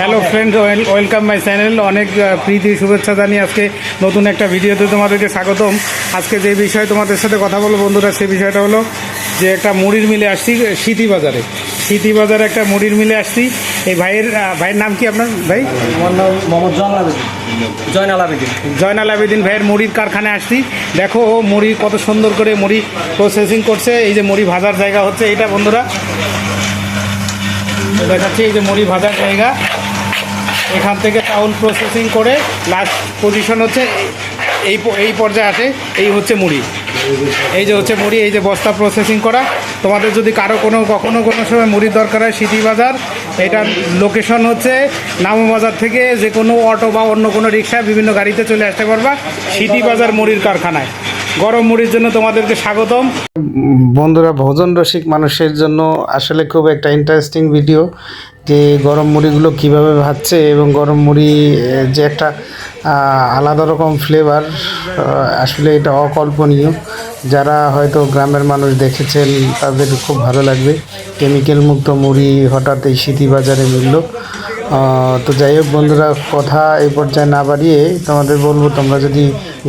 Hello friend welcome my channel অনেক প্রীতি শুভেচ্ছা জানিয়ে আজকে নতুন একটা ভিডিওতে তোমাদেরকে স্বাগতম। আজকে যে বিষয়ে তোমাদের সাথে কথা বলব বন্ধুরা সেই বিষয়টা হলো যে একটা মুড়ির মিলে আসছি সিটি বাজারে। সিটি বাজারে একটা মুড়ির মিলে আসছি। এই ভাইয়ের ভাইয়ের নাম কি আপনার ভাই? মোহাম্মদ জয়নাল আবেদিন। জয়নাল আবেদিন। জয়নাল আবেদিন ভাইয়ের মুড়ির কারখানায় আসছি। দেখো ও মুড়ি কত সুন্দর করে মুড়ি প্রসেসিং করছে। এই যে মুড়ি ভাজার জায়গা হচ্ছে এটা বন্ধুরা। দেখাচ্ছি এই যে মুড়ি ভাজার জায়গা। এখান থেকে চাউল প্রসেসিং করে লাস্ট পজিশন হচ্ছে এই এই পর্যায়ে আসে, এই হচ্ছে মুড়ি। এই যে হচ্ছে মুড়ি, এই যে বস্তা প্রসেসিং করা। তোমাদের যদি কারও কোনো, কখনো কোনো সময় মুড়ির দরকার হয়, সিটি বাজার এটার লোকেশন হচ্ছে নামো বাজার থেকে যে কোনো অটো বা অন্য কোনো রিক্সা বিভিন্ন গাড়িতে চলে আসতে পারবা, সিটি বাজার মুড়ির কারখানায়। গরম মুড়ির জন্য তোমাদেরকে স্বাগতম। বন্ধুরা, ভোজন রসিক মানুষের জন্য আসলে খুব একটা ইন্টারেস্টিং ভিডিও যে গরম মুড়িগুলো কীভাবে ভাজছে এবং গরম মুড়ি যে একটা আলাদা রকম ফ্লেভার আসলে এটা অকল্পনীয়। যারা হয়তো গ্রামের মানুষ দেখেছেন, তাদের খুব ভালো লাগবে। কেমিক্যাল মুক্ত মুড়ি হঠাৎ এই বাজারে মিলল। তো যাই হোক বন্ধুরা, কথা এই পর্যায়ে না বাড়িয়ে তোমাদের বলব, তোমরা যদি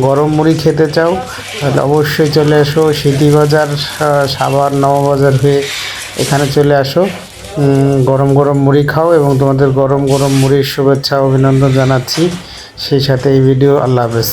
গরম মুড়ি খেতে চাও, তাহলে অবশ্যই চলে এসো সিটি বাজার সাবার নববাজার হয়ে এখানে চলে আসো। গরম গরম মুড়ি খাও এবং তোমাদের গরম গরম মুড়ির শুভেচ্ছা, অভিনন্দন জানাচ্ছি। সেই সাথে এই ভিডিও, আল্লাহ হাফেজ।